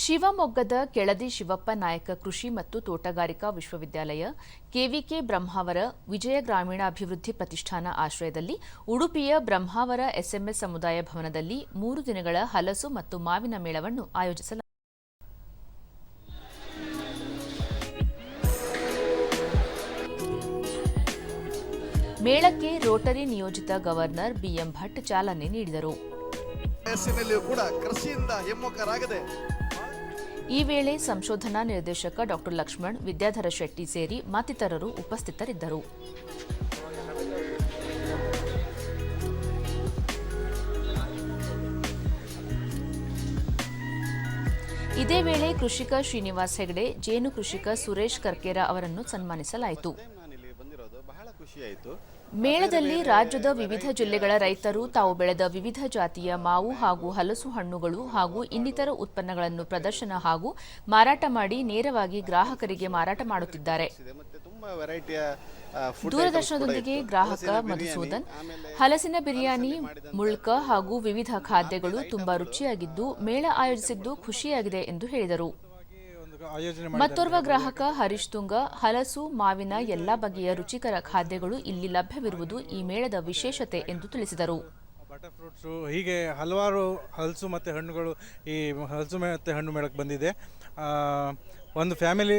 ಶಿವಮೊಗ್ಗದ ಕೆಳದಿ ಶಿವಪ್ಪ ನಾಯಕ ಕೃಷಿ ಮತ್ತು ತೋಟಗಾರಿಕಾ ವಿಶ್ವವಿದ್ಯಾಲಯ, ಕೆವಿಕೆ ಬ್ರಹ್ಮಾವರ ವಿಜಯ ಗ್ರಾಮೀಣ ಅಭಿವೃದ್ಧಿ ಪ್ರತಿಷ್ಠಾನ ಆಶ್ರಯದಲ್ಲಿ ಉಡುಪಿಯ ಬ್ರಹ್ಮಾವರ ಎಸ್ಎಂಎಸ್ ಸಮುದಾಯ ಭವನದಲ್ಲಿ ಮೂರು ದಿನಗಳ ಹಲಸು ಮತ್ತು ಮಾವಿನ ಮೇಳವನ್ನು ಆಯೋಜಿಸಲಾಗಿದೆ. ಮೇಳಕ್ಕೆ ರೋಟರಿ ನಿಯೋಜಿತ ಗವರ್ನರ್ ಬಿಎಂ ಭಟ್ ಚಾಲನೆ ನೀಡಿದರು. ಕೃಷಿಯಿಂದ ಈ ವೇಳೆ ಸಂಶೋಧನಾ ನಿರ್ದೇಶಕ ಡಾಕ್ಟರ್ ಲಕ್ಷ್ಮಣ್, ವಿದ್ಯಾಧರ ಶೆಟ್ಟಿ ಸೇರಿ ಮತ್ತಿತರರು ಉಪಸ್ಥಿತರಿದ್ದರು. ಇದೇ ವೇಳೆ ಕೃಷಿಕ ಶ್ರೀನಿವಾಸ್ ಹೆಗಡೆ, ಜೇನು ಕೃಷಿಕ ಸುರೇಶ್ ಕರ್ಕೇರ ಅವರನ್ನು ಸನ್ಮಾನಿಸಲಾಯಿತು. ನಾನಿಲ್ಲಿ ಬಂದಿರೋದು ಬಹಳ ಖುಷಿ ಆಯಿತು ಮೇಳದಲ್ಲಿ ರಾಜ್ಯದ ವಿವಿಧ ಜಿಲ್ಲೆಗಳ ರೈತರು ತಾವು ಬೆಳೆದ ವಿವಿಧ ಜಾತಿಯ ಮಾವು ಹಾಗೂ ಹಲಸು ಹಣ್ಣುಗಳು ಹಾಗೂ ಇನ್ನಿತರ ಉತ್ಪನ್ನಗಳನ್ನು ಪ್ರದರ್ಶನ ಹಾಗೂ ಮಾರಾಟ ಮಾಡಿ ನೇರವಾಗಿ ಗ್ರಾಹಕರಿಗೆ ಮಾರಾಟ ಮಾಡುತ್ತಿದ್ದಾರೆ. ದೂರದರ್ಶನದೊಂದಿಗೆ ಗ್ರಾಹಕ ಮಧುಸೂದನ್ ಹಲಸಿನ ಬಿರಿಯಾನಿ ಮುಳ್ಕ ಹಾಗೂ ವಿವಿಧ ಖಾದ್ಯಗಳು ತುಂಬಾ ರುಚಿಯಾಗಿದ್ದು ಮೇಳ ಆಯೋಜಿಸಿದ್ದು ಖುಷಿಯಾಗಿದೆ ಎಂದು ಹೇಳಿದರು. ಮತ್ತೋರ್ವ ಗ್ರಾಹಕ ಹರೀಶ್ ತುಂಗ ಹಲಸು ಮಾವಿನ ಎಲ್ಲಾ ಬಗೆಯ ರುಚಿಕರ ಖಾದ್ಯಗಳು ಇಲ್ಲಿ ಲಭ್ಯವಿರುವುದು ಈ ಮೇಳದ ವಿಶೇಷತೆ ಎಂದು ತಿಳಿಸಿದರು. ಬಟರ್ ಫ್ರೂಟ್ಸು ಹೀಗೆ ಹಲವಾರು ಹಲಸು ಮತ್ತು ಹಣ್ಣುಗಳು ಈ ಹಲಸು ಮತ್ತು ಹಣ್ಣು ಮೇಳಕ್ಕೆ ಬಂದಿದೆ. ಒಂದು ಫ್ಯಾಮಿಲಿ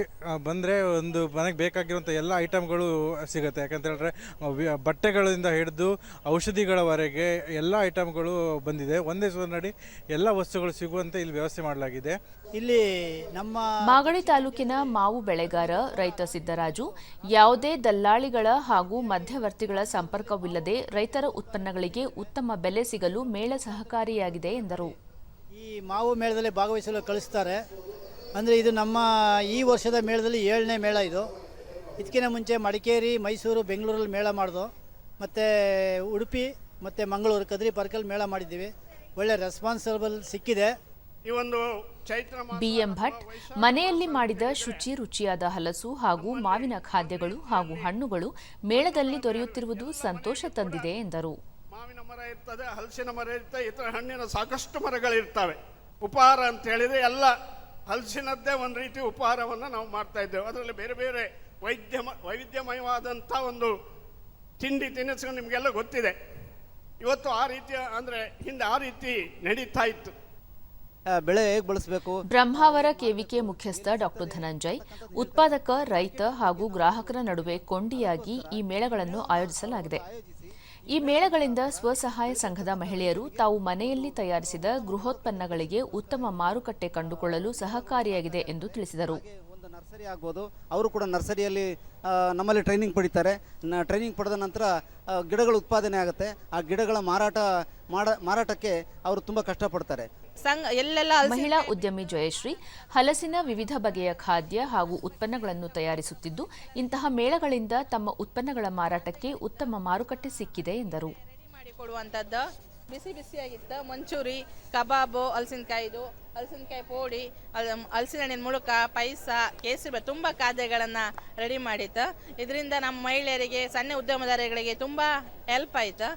ಬಂದರೆ ಒಂದು ಮನೆಗೆ ಬೇಕಾಗಿರುವಂಥ ಎಲ್ಲ ಐಟಮ್ಗಳು ಸಿಗುತ್ತೆ. ಯಾಕಂತ ಹೇಳಿದ್ರೆ ಬಟ್ಟೆಗಳಿಂದ ಹಿಡಿದು ಔಷಧಿಗಳವರೆಗೆ ಎಲ್ಲ ಐಟಮ್ಗಳು ಬಂದಿದೆ. ಒಂದೇ ಸೂರಿನಡಿ ಎಲ್ಲ ವಸ್ತುಗಳು ಸಿಗುವಂತೆ ಇಲ್ಲಿ ವ್ಯವಸ್ಥೆ ಮಾಡಲಾಗಿದೆ. ಇಲ್ಲಿ ನಮ್ಮ ಮಾಗಡಿ ತಾಲೂಕಿನ ಮಾವು ಬೆಳೆಗಾರ ರೈತ ಸಿದ್ದರಾಜು ಯಾವುದೇ ದಲ್ಲಾಳಿಗಳ ಹಾಗೂ ಮಧ್ಯವರ್ತಿಗಳ ಸಂಪರ್ಕವಿಲ್ಲದೆ ರೈತರ ಉತ್ಪನ್ನಗಳಿಗೆ ಉತ್ತಮ ಬೆಲೆ ಸಿಗಲು ಮೇಳ ಸಹಕಾರಿಯಾಗಿದೆ ಎಂದರು. ಈ ಮಾವು ಮೇಳದಲ್ಲಿ ಭಾಗವಹಿಸಲು ಕಳಿಸ್ತಾರೆ. ಅಂದರೆ ಇದು ನಮ್ಮ ಈ ವರ್ಷದ ಮೇಳದಲ್ಲಿ ಏಳನೇ ಮೇಳ ಇದು. ಇದಕ್ಕಿಂತ ಮುಂಚೆ ಮಡಿಕೇರಿ ಮೈಸೂರು ಬೆಂಗಳೂರಲ್ಲಿ ಮೇಳ ಮಾಡಿದು. ಮತ್ತು ಉಡುಪಿ ಮತ್ತು ಮಂಗಳೂರು ಕದ್ರಿ ಪಾರ್ಕಲ್ಲಿ ಮೇಳ ಮಾಡಿದ್ದೀವಿ. ಒಳ್ಳೆ ರೆಸ್ಪಾನ್ಸಬಲ್ ಸಿಕ್ಕಿದೆ. ಈ ಒಂದು ಚೈತ್ರ ಮಾಸ ಬಿಎಂ ಭಟ್ ಮನೆಯಲ್ಲಿ ಮಾಡಿದ ಶುಚಿ ರುಚಿಯಾದ ಹಲಸು ಹಾಗೂ ಮಾವಿನ ಖಾದ್ಯಗಳು ಹಾಗೂ ಹಣ್ಣುಗಳು ಮೇಳದಲ್ಲಿ ದೊರೆಯುತ್ತಿರುವುದು ಸಂತೋಷ ತಂದಿದೆ ಎಂದರು. ಮಾವಿನ ಮರ ಇರ್ತದೆ ಹಲಸಿನ ಮರ ಇರ್ತದೆ ಇತರ ಹಣ್ಣಿನ ಸಾಕಷ್ಟು ಮರಗಳಿರ್ತವೆ. ಉಪಹಾರ ಅಂತ ಹೇಳಿದ್ರೆ ಎಲ್ಲ ಹಲಸಿನದ್ದೇ ಒಂದು ರೀತಿ ಉಪಹಾರವನ್ನು ನಾವು ಮಾಡ್ತಾ ಇದ್ದೇವೆ. ಅದರಲ್ಲಿ ಬೇರೆ ಬೇರೆ ವೈದ್ಯಮ ವೈವಿಧ್ಯಮಯವಾದಂಥ ಒಂದು ತಿಂಡಿ ತಿನಿಸುಗಳು ನಿಮಗೆಲ್ಲ ಗೊತ್ತಿದೆ. ಇವತ್ತು ಆ ರೀತಿಯ ಅಂದರೆ ಹಿಂದೆ ಆ ರೀತಿ ನಡೀತಾ ಇತ್ತು. ಬೆಳೆ ಹೇಗೆ ಬಳಸಬೇಕು? ಬ್ರಹ್ಮಾವರ ಕೆವಿಕೆ ಮುಖ್ಯಸ್ಥ ಡಾಕ್ಟರ್ ಧನಂಜಯ್ ಉತ್ಪಾದಕ ರೈತ ಹಾಗೂ ಗ್ರಾಹಕರ ನಡುವೆ ಕೊಂಡಿಯಾಗಿ ಈ ಮೇಳಗಳನ್ನು ಆಯೋಜಿಸಲಾಗಿದೆ. ಈ ಮೇಳಗಳಿಂದ ಸ್ವಸಹಾಯ ಸಂಘದ ಮಹಿಳೆಯರು ತಾವು ಮನೆಯಲ್ಲಿ ತಯಾರಿಸಿದ ಗೃಹೋತ್ಪನ್ನಗಳಿಗೆ ಉತ್ತಮ ಮಾರುಕಟ್ಟೆ ಕಂಡುಕೊಳ್ಳಲು ಸಹಕಾರಿಯಾಗಿದೆ ಎಂದು ತಿಳಿಸಿದರು. ನರ್ಸರಿ ಆಗ್ಬೋದು. ಅವರು ಕೂಡ ನರ್ಸರಿಯಲ್ಲಿ ನಮ್ಮಲ್ಲಿ ಟ್ರೈನಿಂಗ್ ಪಡಿತಾರೆ. ಟ್ರೈನಿಂಗ್ ಪಡೆದ ನಂತರ ಗಿಡಗಳ ಉತ್ಪಾದನೆ ಆಗುತ್ತೆ. ಆ ಗಿಡಗಳ ಮಾರಾಟ ಮಾಡ, ಮಾರಾಟಕ್ಕೆ ಅವರು ತುಂಬ ಕಷ್ಟಪಡ್ತಾರೆ. ಸಂಘ ಎಲ್ಲೆಲ್ಲ ಮಹಿಳಾ ಉದ್ಯಮಿ ಜಯಶ್ರೀ ಹಲಸಿನ ವಿವಿಧ ಬಗೆಯ ಖಾದ್ಯ ಹಾಗೂ ಉತ್ಪನ್ನಗಳನ್ನು ತಯಾರಿಸುತ್ತಿದ್ದು ಇಂತಹ ಮೇಳಗಳಿಂದ ತಮ್ಮ ಉತ್ಪನ್ನಗಳ ಮಾರಾಟಕ್ಕೆ ಉತ್ತಮ ಮಾರುಕಟ್ಟೆ ಸಿಕ್ಕಿದೆ ಎಂದರು. ರೆಡಿ ಮಾಡಿ ಕೊಡುವಂಥದ್ದು ಬಿಸಿ ಬಿಸಿಯಾಗಿತ್ತು ಮಂಚೂರಿ ಕಬಾಬು ಹಲಸಿನಕಾಯಿದು ಹಲಸಿನಕಾಯಿ ಪೋಡಿ ಹಲ್- ಹಲಸಿನ ಹಣ್ಣಿನ ಮುಳುಕ ಪಾಯಸ ಕೇಸರಿ ತುಂಬ ಖಾದ್ಯಗಳನ್ನು ರೆಡಿ ಮಾಡಿತ್ತು ಇದರಿಂದ ನಮ್ಮ ಮಹಿಳೆಯರಿಗೆ ಸಣ್ಣ ಉದ್ಯಮದಾರರಿಗೆ ತುಂಬ ಹೆಲ್ಪ್ ಆಯಿತು.